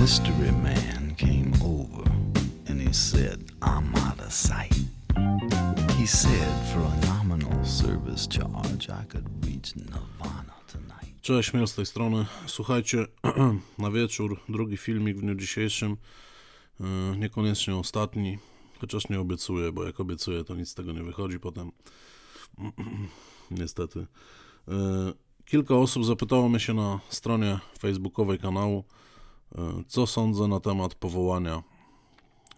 mystery man came over and he said, I'm out of sight. He said, for a nominal service charge, I could reach Nirvana tonight. Cześć, Miel z tej strony. Słuchajcie, na wieczór drugi filmik w dniu dzisiejszym. Yy, Niekoniecznie ostatni, chociaż nie obiecuję, bo jak obiecuję, to nic z tego nie wychodzi potem. Niestety. Yy, Kilka osób zapytało mnie się na stronie facebookowej kanału, co sądzę na temat powołania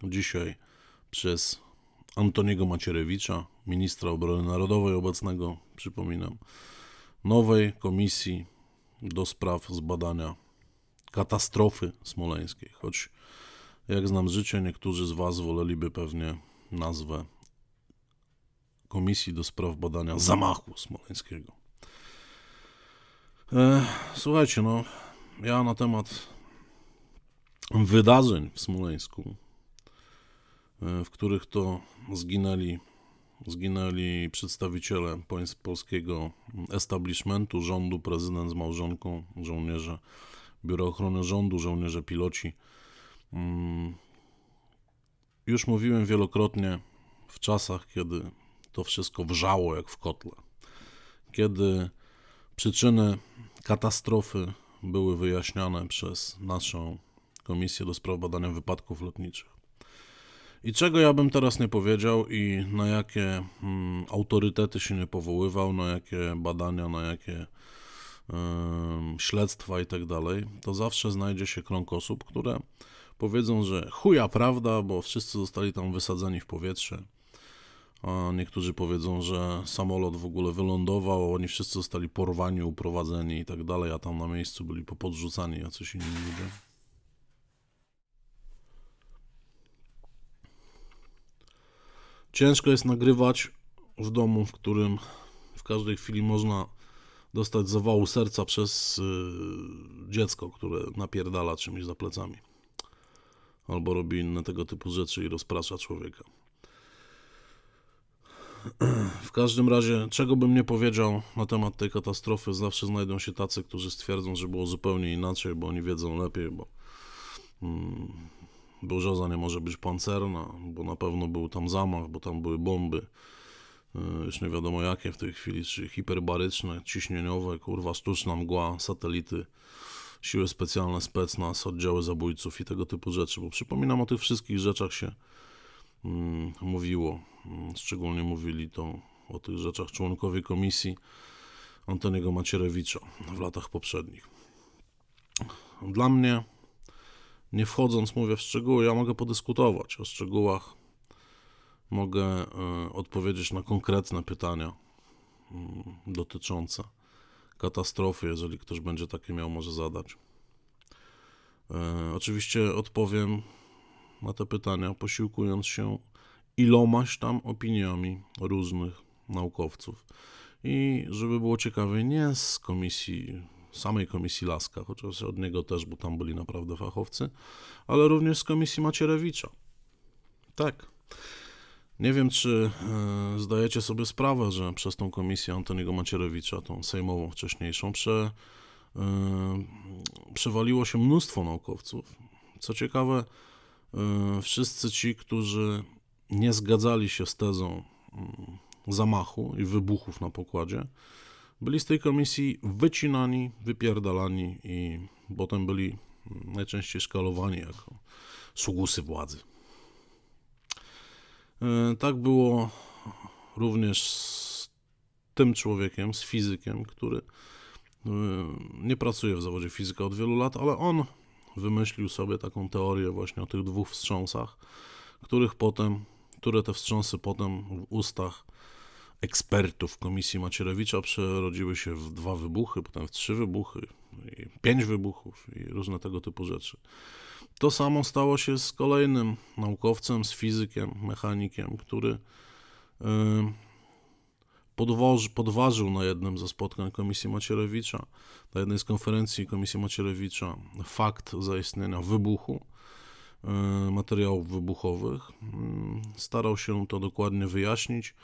dzisiaj przez Antoniego Macierewicza, ministra obrony narodowej obecnego, przypominam, nowej komisji do spraw zbadania katastrofy smoleńskiej. Choć jak znam życie, niektórzy z Was woleliby pewnie nazwę Komisji do spraw badania zamachu smoleńskiego. E, słuchajcie, no, ja na temat wydarzeń w Smoleńsku, e, w których to zginęli zginęli przedstawiciele polskiego establishmentu, rządu, prezydent z małżonką, żołnierze, Biuro Ochrony Rządu, żołnierze, piloci. Mm, Już mówiłem wielokrotnie w czasach, kiedy to wszystko wrzało jak w kotle, kiedy przyczyny katastrofy były wyjaśniane przez naszą Komisję do Spraw Badania Wypadków Lotniczych. I czego ja bym teraz nie powiedział i na jakie mm, autorytety się nie powoływał, na jakie badania, na jakie ym, śledztwa i tak dalej, to zawsze znajdzie się krąg osób, które powiedzą, że chuja prawda, bo wszyscy zostali tam wysadzeni w powietrze. A niektórzy powiedzą, że samolot w ogóle wylądował, oni wszyscy zostali porwani, uprowadzeni i tak dalej, a tam na miejscu byli popodrzucani jacyś inni ludzie. Ciężko jest nagrywać w domu, w którym w każdej chwili można dostać zawału serca przez y, dziecko, które napierdala czymś za plecami. Albo robi inne tego typu rzeczy i rozprasza człowieka. W każdym razie, czego bym nie powiedział na temat tej katastrofy, zawsze znajdą się tacy, którzy stwierdzą, że było zupełnie inaczej, bo oni wiedzą lepiej, bo mm, Brzoza nie może być pancerna, bo na pewno był tam zamach, bo tam były bomby. Yy, Już nie wiadomo jakie w tej chwili, czy hiperbaryczne, ciśnieniowe, kurwa, sztuczna mgła, satelity, siły specjalne, specnaz, oddziały zabójców i tego typu rzeczy. Bo przypominam, o tych wszystkich rzeczach się mm, mówiło. Mm, Szczególnie mówili to o tych rzeczach członkowie komisji Antoniego Macierewicza w latach poprzednich. Dla mnie nie wchodząc, mówię w szczegóły, ja mogę podyskutować o szczegółach, mogę e, odpowiedzieć na konkretne pytania mm, dotyczące katastrofy, jeżeli ktoś będzie takie miał, może zadać. E, Oczywiście odpowiem na te pytania, posiłkując się ilomaś tam opiniami różnych naukowców. I żeby było ciekawie, nie z komisji, samej komisji Laska, chociaż od niego też, bo tam byli naprawdę fachowcy, ale również z komisji Macierewicza. Tak. Nie wiem, czy e, zdajecie sobie sprawę, że przez tą komisję Antoniego Macierewicza, tą sejmową wcześniejszą, prze, e, przewaliło się mnóstwo naukowców. Co ciekawe, e, wszyscy ci, którzy nie zgadzali się z tezą mm, zamachu i wybuchów na pokładzie, byli z tej komisji wycinani, wypierdalani i potem byli najczęściej szkalowani jako sługusy władzy. E, Tak było również z tym człowiekiem, z fizykiem, który e, nie pracuje w zawodzie fizyka od wielu lat, ale on wymyślił sobie taką teorię właśnie o tych dwóch wstrząsach, których potem, które te wstrząsy potem w ustach ekspertów Komisji Macierewicza przerodziły się w dwa wybuchy, potem w trzy wybuchy, pięć wybuchów i różne tego typu rzeczy. To samo stało się z kolejnym naukowcem, z fizykiem, mechanikiem, który y, podważy, podważył na jednym ze spotkań Komisji Macierewicza, na jednej z konferencji Komisji Macierewicza, fakt zaistnienia wybuchu y, materiałów wybuchowych. Y, Starał się to dokładnie wyjaśnić.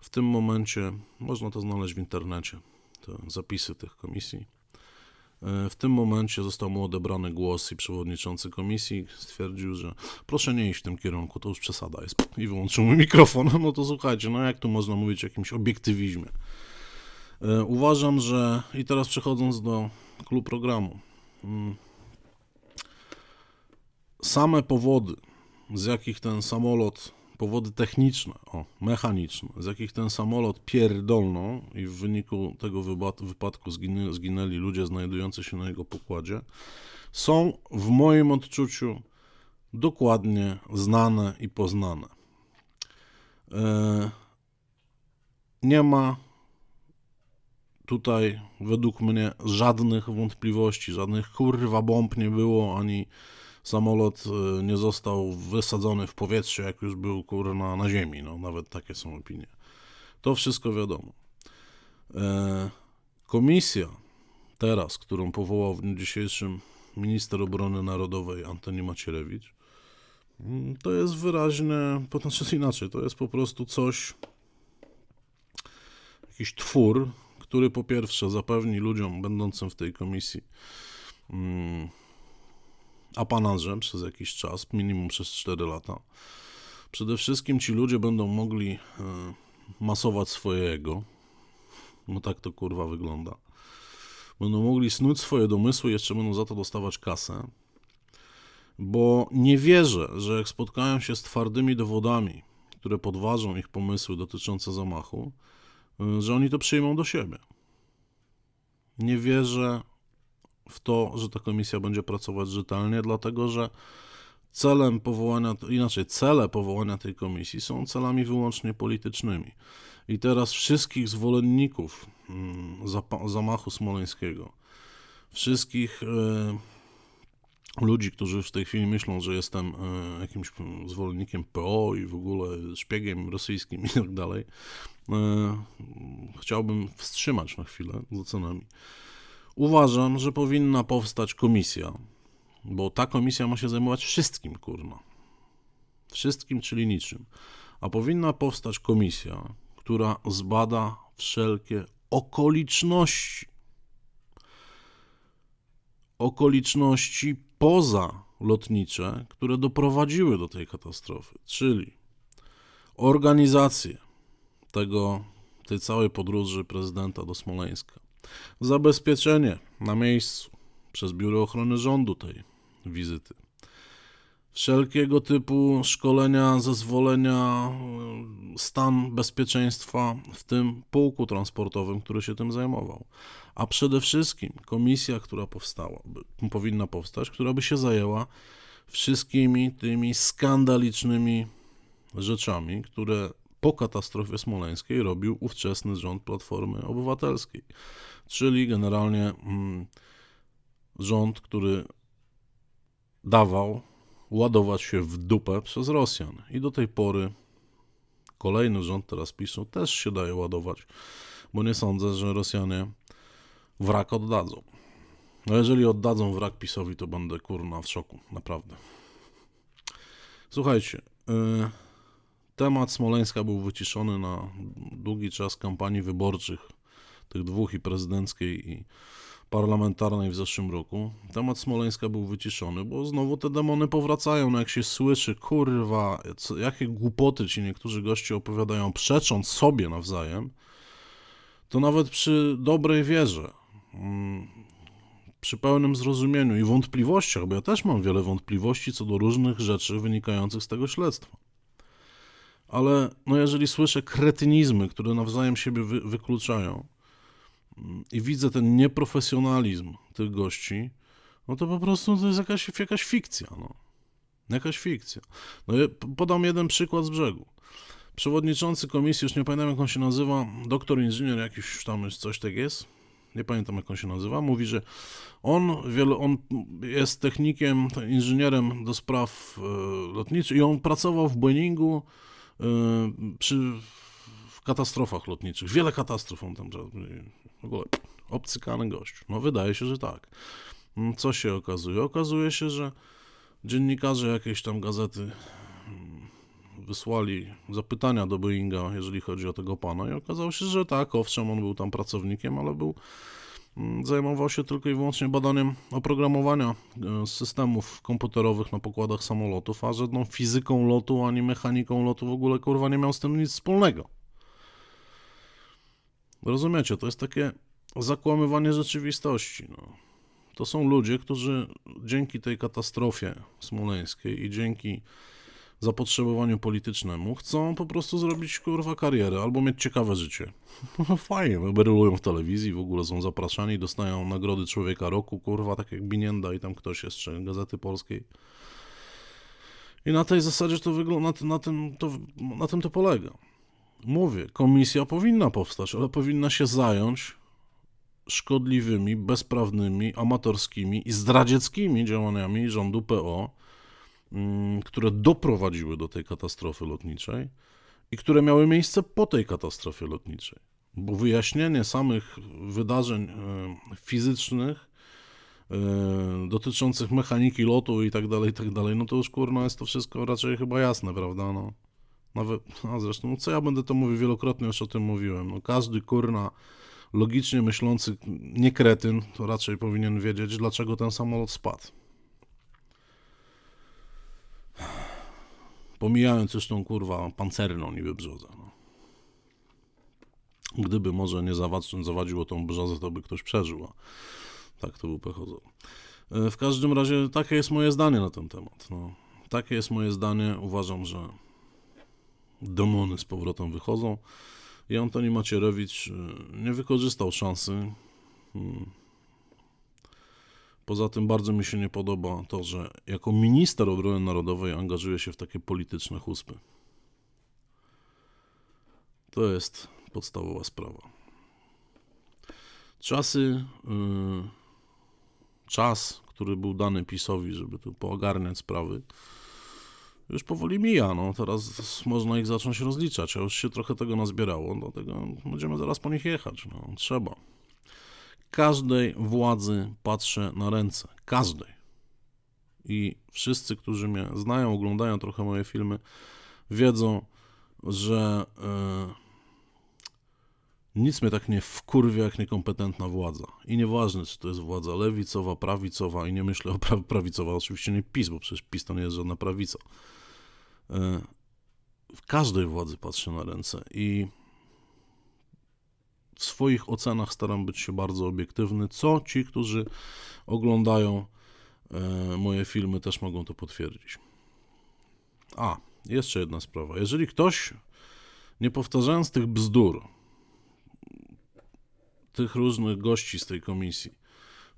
W tym momencie można to znaleźć w internecie, te zapisy tych komisji. E, W tym momencie został mu odebrany głos i przewodniczący komisji stwierdził, że proszę nie iść w tym kierunku, to już przesada jest. I wyłączył mikrofon. No to słuchajcie, no jak tu można mówić o jakimś obiektywizmie? E, Uważam, że i teraz przechodząc do klubu programu. mm, Same powody, z jakich ten samolot, powody techniczne, o, mechaniczne, z jakich ten samolot pierdolną i w wyniku tego wypadku zginę, zginęli ludzie znajdujący się na jego pokładzie, są w moim odczuciu dokładnie znane i poznane. E, nie ma tutaj według mnie żadnych wątpliwości, żadnych kurwa bomb nie było, ani samolot e, nie został wysadzony w powietrze, jak już był kurna na ziemi, no nawet takie są opinie. To wszystko wiadomo. E, komisja teraz, którą powołał w dniu dzisiejszym minister obrony narodowej Antoni Macierewicz, mm, to jest wyraźne, znaczy inaczej, to jest po prostu coś, jakiś twór, który po pierwsze zapewni ludziom będącym w tej komisji mm, apanaże przez jakiś czas, minimum przez 4 lata. Przede wszystkim ci ludzie będą mogli e, masować swoje ego, bo tak to kurwa wygląda. Będą mogli snuć swoje domysły, jeszcze będą za to dostawać kasę, bo nie wierzę, że jak spotkają się z twardymi dowodami, które podważą ich pomysły dotyczące zamachu, y, że oni to przyjmą do siebie. Nie wierzę w to, że ta komisja będzie pracować rzetelnie, dlatego że celem powołania, inaczej, cele powołania tej komisji są celami wyłącznie politycznymi. I teraz wszystkich zwolenników mm, zamachu smoleńskiego, wszystkich e, ludzi, którzy w tej chwili myślą, że jestem e, jakimś mm, zwolennikiem PO i w ogóle szpiegiem rosyjskim i tak dalej, e, chciałbym wstrzymać na chwilę z ocenami. Uważam, że powinna powstać komisja, bo ta komisja ma się zajmować wszystkim, kurna. Wszystkim, czyli niczym. A powinna powstać komisja, która zbada wszelkie okoliczności. Okoliczności poza lotnicze, które doprowadziły do tej katastrofy, czyli organizację tego, tej całej podróży prezydenta do Smoleńska, zabezpieczenie na miejscu przez Biuro Ochrony Rządu tej wizyty, wszelkiego typu szkolenia, zezwolenia, stan bezpieczeństwa w tym pułku transportowym, który się tym zajmował. A przede wszystkim komisja, która powstała, powinna powstać, która by się zajęła wszystkimi tymi skandalicznymi rzeczami, które po katastrofie smoleńskiej robił ówczesny rząd Platformy Obywatelskiej. Czyli generalnie mm, rząd, który dawał ładować się w dupę przez Rosjan. I do tej pory kolejny rząd teraz PiSu też się daje ładować, bo nie sądzę, że Rosjanie wrak oddadzą. No jeżeli oddadzą wrak PiSowi, to będę kurna w szoku, naprawdę. Słuchajcie, y, temat Smoleńska był wyciszony na długi czas kampanii wyborczych, tych dwóch i prezydenckiej i parlamentarnej w zeszłym roku. Temat Smoleńska był wyciszony, bo znowu te demony powracają. No jak się słyszy, kurwa, co, jakie głupoty ci niektórzy goście opowiadają, przecząc sobie nawzajem, to nawet przy dobrej wierze, mm, przy pełnym zrozumieniu i wątpliwościach, bo ja też mam wiele wątpliwości co do różnych rzeczy wynikających z tego śledztwa. Ale no jeżeli słyszę kretynizmy, które nawzajem siebie wy, wykluczają, i widzę ten nieprofesjonalizm tych gości, no to po prostu to jest jakaś, jakaś fikcja, no. Jakaś fikcja. No ja podam jeden przykład z brzegu. Przewodniczący komisji, już nie pamiętam jak on się nazywa, doktor inżynier jakiś tam jest, coś tak jest, nie pamiętam jak on się nazywa, mówi, że on, wiele, on jest technikiem, inżynierem do spraw e, lotniczych i on pracował w Boeingu przy w katastrofach lotniczych. Wiele katastrof on tam w ogóle obcykany gość. No wydaje się, że tak. Mm, Co się okazuje? Okazuje się, że dziennikarze jakiejś tam gazety mm, wysłali zapytania do Boeinga, jeżeli chodzi o tego pana i okazało się, że tak, owszem, on był tam pracownikiem, ale był zajmował się tylko i wyłącznie badaniem oprogramowania e, systemów komputerowych na pokładach samolotów, a żadną fizyką lotu ani mechaniką lotu w ogóle kurwa nie miał z tym nic wspólnego. Rozumiecie, to jest takie zakłamywanie rzeczywistości. No. To są ludzie, którzy dzięki tej katastrofie smoleńskiej i dzięki zapotrzebowaniu politycznemu chcą po prostu zrobić kurwa karierę albo mieć ciekawe życie. Fajnie, brylują w telewizji, w ogóle są zapraszani, dostają nagrody Człowieka Roku, kurwa, tak jak Binienda i tam ktoś jeszcze, Gazety Polskiej. I na tej zasadzie to wygląda, na, na, tym, to, na tym to polega. Mówię, komisja powinna powstać, ale powinna się zająć szkodliwymi, bezprawnymi, amatorskimi i zdradzieckimi działaniami rządu PO, które doprowadziły do tej katastrofy lotniczej i które miały miejsce po tej katastrofie lotniczej. Bo wyjaśnienie samych wydarzeń e, fizycznych e, dotyczących mechaniki lotu i tak dalej, i tak dalej, no to już kurna jest to wszystko raczej chyba jasne, prawda? No. Nawet, a zresztą, no co ja będę to mówił wielokrotnie, już o tym mówiłem. No, każdy kurna logicznie myślący nie kretyn, to raczej powinien wiedzieć, dlaczego ten samolot spadł. Pomijając już tą kurwa pancerną niby brzozę. No. Gdyby może nie zawadzi- zawadziło tą brzozę, to by ktoś przeżył. Tak to był pechozo. E, W każdym razie takie jest moje zdanie na ten temat. No. Takie jest moje zdanie. Uważam, że demony z powrotem wychodzą. I Antoni Macierewicz e, nie wykorzystał szansy. Hmm. Poza tym bardzo mi się nie podoba to, że jako minister obrony narodowej angażuje się w takie polityczne chuspy. To jest podstawowa sprawa. Czasy, yy, czas, który był dany PiSowi, żeby tu poogarniać sprawy, już powoli mija. No, teraz można ich zacząć rozliczać, a już się trochę tego nazbierało, dlatego będziemy zaraz po nich jechać. No, trzeba. Każdej władzy patrzę na ręce. Każdej. I wszyscy, którzy mnie znają, oglądają trochę moje filmy, wiedzą, że e, nic mnie tak nie wkurwia jak niekompetentna władza. I nieważne, czy to jest władza lewicowa, prawicowa, i nie myślę o pra- prawicowa, oczywiście nie PiS, bo przecież PiS to nie jest żadna prawica. E, w każdej władzy patrzę na ręce i w swoich ocenach staram być się bardzo obiektywny, co ci, którzy oglądają e, moje filmy, też mogą to potwierdzić. A, jeszcze jedna sprawa. Jeżeli ktoś, nie powtarzając tych bzdur, tych różnych gości z tej komisji,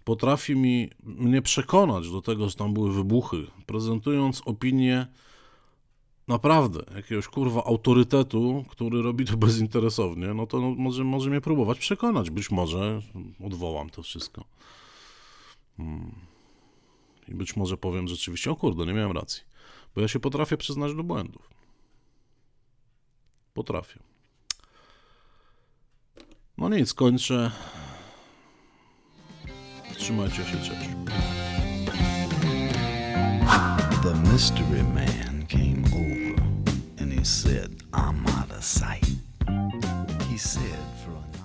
potrafi mi mnie przekonać do tego, że tam były wybuchy, prezentując opinię naprawdę jakiegoś kurwa autorytetu, który robi to bezinteresownie, no to no, może, może mnie próbować przekonać. Być może odwołam to wszystko. Hmm. I być może powiem rzeczywiście, o kurde, nie miałem racji. Bo ja się potrafię przyznać do błędów. Potrafię. No nic, kończę. Trzymajcie się, cześć. The mystery man sight, he said for